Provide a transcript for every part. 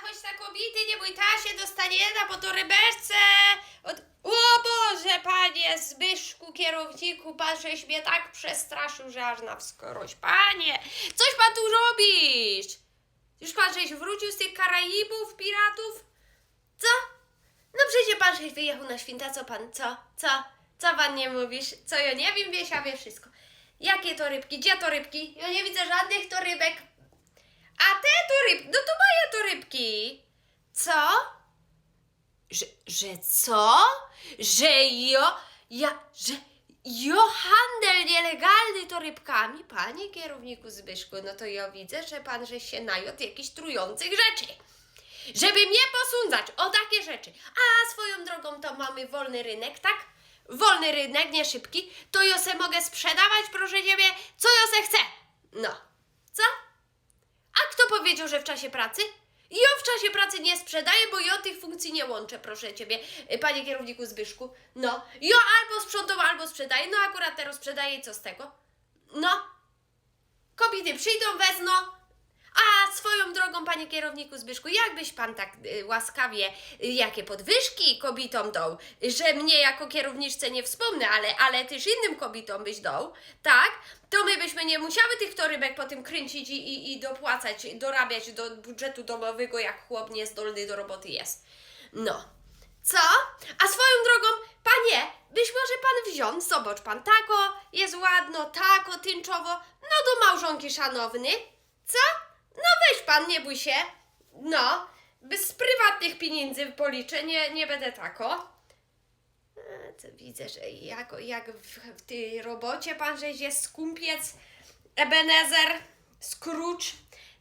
chodź na kobiety, nie bój, ta się dostanie na po to rybeczce. Od... O Boże, panie Zbyszku, kierowniku, pan żeś mnie tak przestraszył, że aż na wskorość. Panie, coś pan tu robisz? Już pan żeś wrócił z tych Karaibów, piratów? Co? No przecież pan żeś wyjechał na święta, co pan, co, co, co pan nie mówisz? Co ja nie wiem, Wiesia wie wszystko. Jakie to rybki? Gdzie to rybki? Ja nie widzę żadnych to rybek. A te to ryb, no to moje to rybki. Co? Że, że co? Że jo, ja, że jo handel nielegalny to rybkami, panie kierowniku Zbyszku, no to ja widzę, że pan że się najadł jakichś trujących rzeczy. Żeby mnie posądzać o takie rzeczy. A swoją drogą to mamy wolny rynek, tak? Wolny rynek, nie szybki. To ja se mogę sprzedawać, proszę ciebie, co ja se chcę. No. Powiedział, że w czasie pracy? Ja w czasie pracy nie sprzedaję, bo ja tych funkcji nie łączę, proszę ciebie, y, panie kierowniku Zbyszku. No, ja albo sprzątam, albo sprzedaję. No akurat teraz sprzedaję i co z tego? No. Kobiety przyjdą, wezmą. A swoją drogą, panie kierowniku Zbyszku, jakbyś pan tak y, łaskawie, y, jakie podwyżki kobietom dał, że mnie jako kierowniczce nie wspomnę, ale, ale też innym kobietom byś dał, tak? To my byśmy nie musiały tych torybek po tym kręcić i, i, i dopłacać, dorabiać do budżetu domowego, jak chłop niezdolny do roboty jest. No. Co? A swoją drogą, panie, byś może pan wziął, zobacz pan, tako jest ładno, tako tęczowo, no do małżonki szanowny. Co? No weź pan, nie bój się. No, bez prywatnych pieniędzy policzę, nie, nie będę tako. E, To widzę, że jako, jak w, w tej robocie pan żeś jest skumpiec, Ebenezer, Scrooge,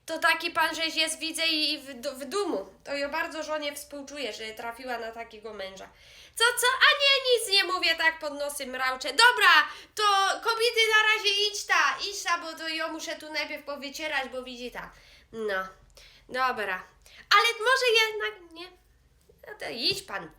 to taki pan żeś jest, widzę, i w, w dumu. To ja bardzo żonie współczuję, że trafiła na takiego męża. Co, co? A nie, nic nie mówię, tak pod nosem mrauczę. Dobra, to kobiety na razie idź ta, idź ta, bo to ja muszę tu najpierw powycierać, bo widzi ta. No, dobra. Ale może jednak nie. No to idź pan,